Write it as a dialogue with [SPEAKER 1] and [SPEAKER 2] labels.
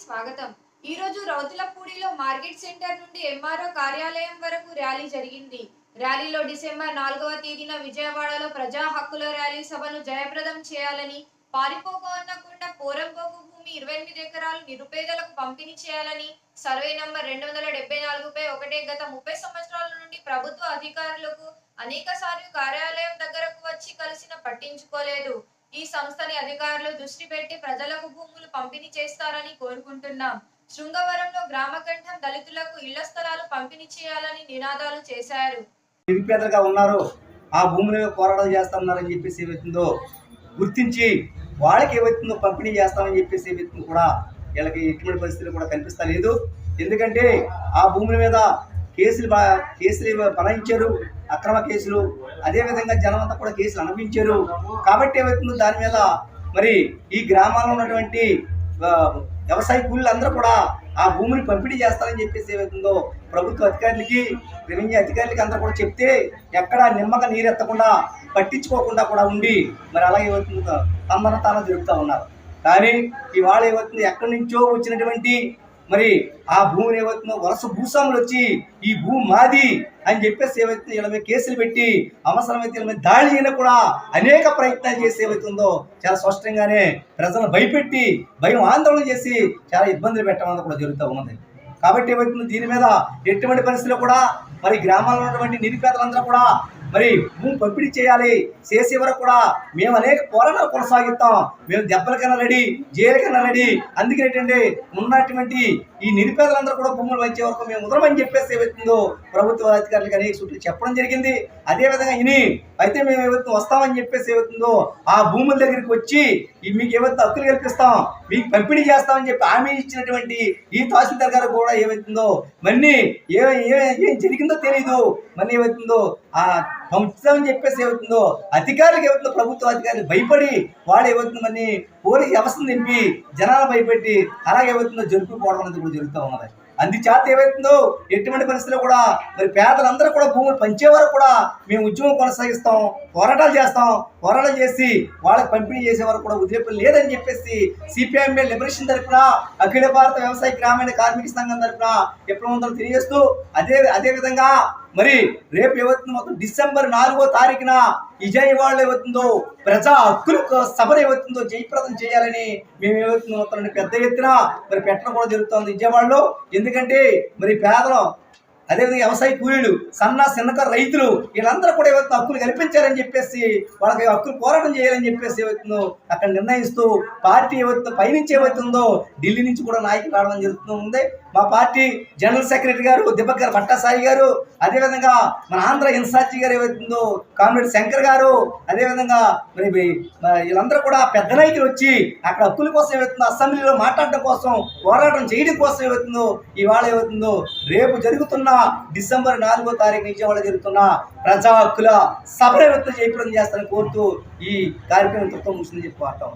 [SPEAKER 1] స్వాగతం. ఈ రోజు రౌతులపూడిలో మార్కెట్ సెంటర్ నుండి ఎంఆర్ఓ కార్యాలయం వరకు ర్యాలీ జరిగింది. ర్యాలీలో డిసెంబర్ నాలుగవ తేదీన విజయవాడలో ప్రజా హక్కుల ర్యాలీ సభను జయప్రదం చేయాలని పారిపోకు అన్నకుండా పోరంపోకు భూమి ఇరవై ఎనిమిది ఎకరాలు నిరుపేదలకు పంపిణీ చేయాలని సర్వే నంబర్ రెండు వందల డెబ్బై నాలుగుపై ఒకటే గత ముప్పై సంవత్సరాల నుండి ప్రభుత్వ అధికారులకు అనేక సార్లు కార్యాలయం దగ్గరకు వచ్చి కలిసిన పట్టించుకోలేదు. ఈ సంస్థని అధికారులు దృష్టి పెట్టి ప్రజలకు భూములు పంపిణీ చేస్తారని కోరుకుంటున్నాం. శృంగవరంలో గ్రామకంఠం దళితులకు ఇళ్ళ స్థలాలు పంపిణీ చేయాలని నినాదాలు చేశారు.
[SPEAKER 2] నిరుపేదలుగా ఉన్నారు. ఆ భూముల మీద పోరాటం చేస్తామన్నారని చెప్పేసి ఏమవుతుందో గుర్తించి వాళ్ళకి ఏమవుతుందో పంపిణీ చేస్తామని చెప్పేసి ఏవైతుందో కూడా వీళ్ళకి ఎటువంటి పరిస్థితులు కూడా కనిపిస్తా లేదు. ఎందుకంటే ఆ భూముల మీద కేసులు కేసులు బనాయించారు. అక్రమ కేసులు అదేవిధంగా జనం అంతా కూడా కేసులు అనుభవించారు కాబట్టి ఏమవుతుందో దాని మీద మరి ఈ గ్రామాల్లో ఉన్నటువంటి వ్యవసాయ కూలీలందరూ కూడా ఆ భూమిని పంపిణీ చేస్తారని చెప్పేసి ఏమవుతుందో ప్రభుత్వ అధికారులకి రెవెన్యూ అధికారులకి అందరూ కూడా చెప్తే ఎక్కడా నిమ్మక నీరెత్తకుండా పట్టించుకోకుండా కూడా ఉండి మరి అలాగే ఏమవుతుందో తమ్మన తాను జరుపుతూ ఉన్నారు. కానీ ఇవాళ ఏమవుతుంది ఎక్కడి నుంచో వచ్చినటువంటి మరి ఆ భూమిని ఏమవుతుందో వలస భూస్వాములు వచ్చి ఈ భూమి మాది అని చెప్పేసి ఏవైతే వీళ్ళ మీద కేసులు పెట్టి అవసరమైతే వీళ్ళ మీద దాడి చేయడం కూడా అనేక ప్రయత్నాలు చేసి ఏవైతుందో చాలా స్పష్టంగానే ప్రజలను భయపెట్టి భయం ఆందోళన చేసి చాలా ఇబ్బందులు పెట్టడం కూడా జరుగుతూ ఉన్నది. కాబట్టి ఏమవుతుంది దీని మీద ఎటువంటి పరిస్థితుల్లో కూడా మరి గ్రామాల్లో ఉన్నటువంటి నిరుపేదలందరూ కూడా మరి భూమి పంపిణీ చేయాలి. చేసే వరకు కూడా మేము అనేక పోరాటాలు కొనసాగిస్తాం. మేము దెబ్బలకన్నా రెడీ జైలుకన్నా రెడీ. అందుకే ఏంటంటే ఉన్నటువంటి ఈ నిరుపేదలందరూ కూడా భూములు వచ్చే వరకు మేము ఉదరమని చెప్పేసి ఏవైతుందో ప్రభుత్వ అధికారులకు అనేక సూట్లు చెప్పడం జరిగింది. అదేవిధంగా ఇని అయితే మేము ఏవైతే వస్తామని చెప్పేసి ఏవైతుందో ఆ భూముల దగ్గరికి వచ్చి మీకు ఏవైతే హక్కులు కల్పిస్తాం మీకు పంపిణీ చేస్తామని చెప్పి హామీ ఇచ్చినటువంటి ఈ తహసీల్దార్ గారు కూడా ఏవైతుందో మన్ని ఏ ఏం జరిగిందో తెలియదు మరి ఏవైతుందో ఆ పంచుతామని చెప్పేసి ఏమవుతుందో అధికారులకు ఏమవుతుందో ప్రభుత్వ అధికారులు భయపడి వాడు ఏమవుతుందని పోలీ వ్యవస్థను నింపి జనాలు భయపెట్టి అలాగే ఏమవుతుందో జరుపుకోవడం అనేది కూడా జరుగుతూ ఉన్నది. అందుచేత ఏమవుతుందో ఎటువంటి పరిస్థితుల్లో కూడా మరి పేదలందరూ కూడా భూములు పంచే వరకు కూడా మేము ఉద్యమం కొనసాగిస్తాం పోరాటాలు చేస్తాం పోరాటం చేసి వాళ్ళకి పంపిణీ చేసే వరకు కూడా ఉద్రేపం లేదని చెప్పేసి సిపిఐఎంఏ లిబరేషన్ తరఫున అఖిల భారత వ్యవసాయ గ్రామీణ కార్మిక సంఘం తరఫున ఎప్పుడు తెలియజేస్తూ అదే అదేవిధంగా మరి రేపు ఏమవుతుందో మొత్తం డిసెంబర్ నాలుగో తారీఖున విజయవాడ ఏమవుతుందో ప్రజా హక్కుల సభను ఏమవుతుందో జయప్రదం చేయాలని మేము ఏమవుతుందో మొత్తం పెద్ద ఎత్తున మరి పెట్టడం కూడా జరుగుతుంది విజయవాడలో. ఎందుకంటే మరి పేదలు అదేవిధంగా వ్యవసాయ కూలీలు సన్న చిన్నకారు రైతులు వీళ్ళందరూ కూడా ఏవైతే హక్కులు కల్పించారని చెప్పేసి వాళ్ళకి హక్కులు పోరాటం చేయాలని చెప్పేసి ఏవైతుందో అక్కడ నిర్ణయిస్తూ పార్టీ ఏవైతే పైనుంచి ఏవైతుందో ఢిల్లీ నుంచి కూడా నాయకులు రావడం జరుగుతూ ఉంది. మా పార్టీ జనరల్ సెక్రటరీ గారు దిబ్బకర్ భట్టాసాయి గారు అదేవిధంగా మన ఆంధ్ర ఇన్సార్జి గారు ఏవైతుందో కామ్రేడ్ శంకర్ గారు అదేవిధంగా మరి వీళ్ళందరూ కూడా పెద్ద నాయకులు వచ్చి అక్కడ హక్కుల కోసం ఏవైతుందో అసెంబ్లీలో మాట్లాడడం కోసం పోరాటం చేయడం కోసం ఏవైతుందో ఇవాళ ఏవైతుందో రేపు జరుగుతున్న డిసెంబర్ నాలుగో తారీఖు నుంచి వాళ్ళ జరుగుతున్న ప్రజా హక్కుల సభ వ్యక్తులు జయప్రదం చేస్తారని కోరుతూ ఈ కార్యక్రమం తృప్తం ముగిసిందని చెప్పి వాడతాం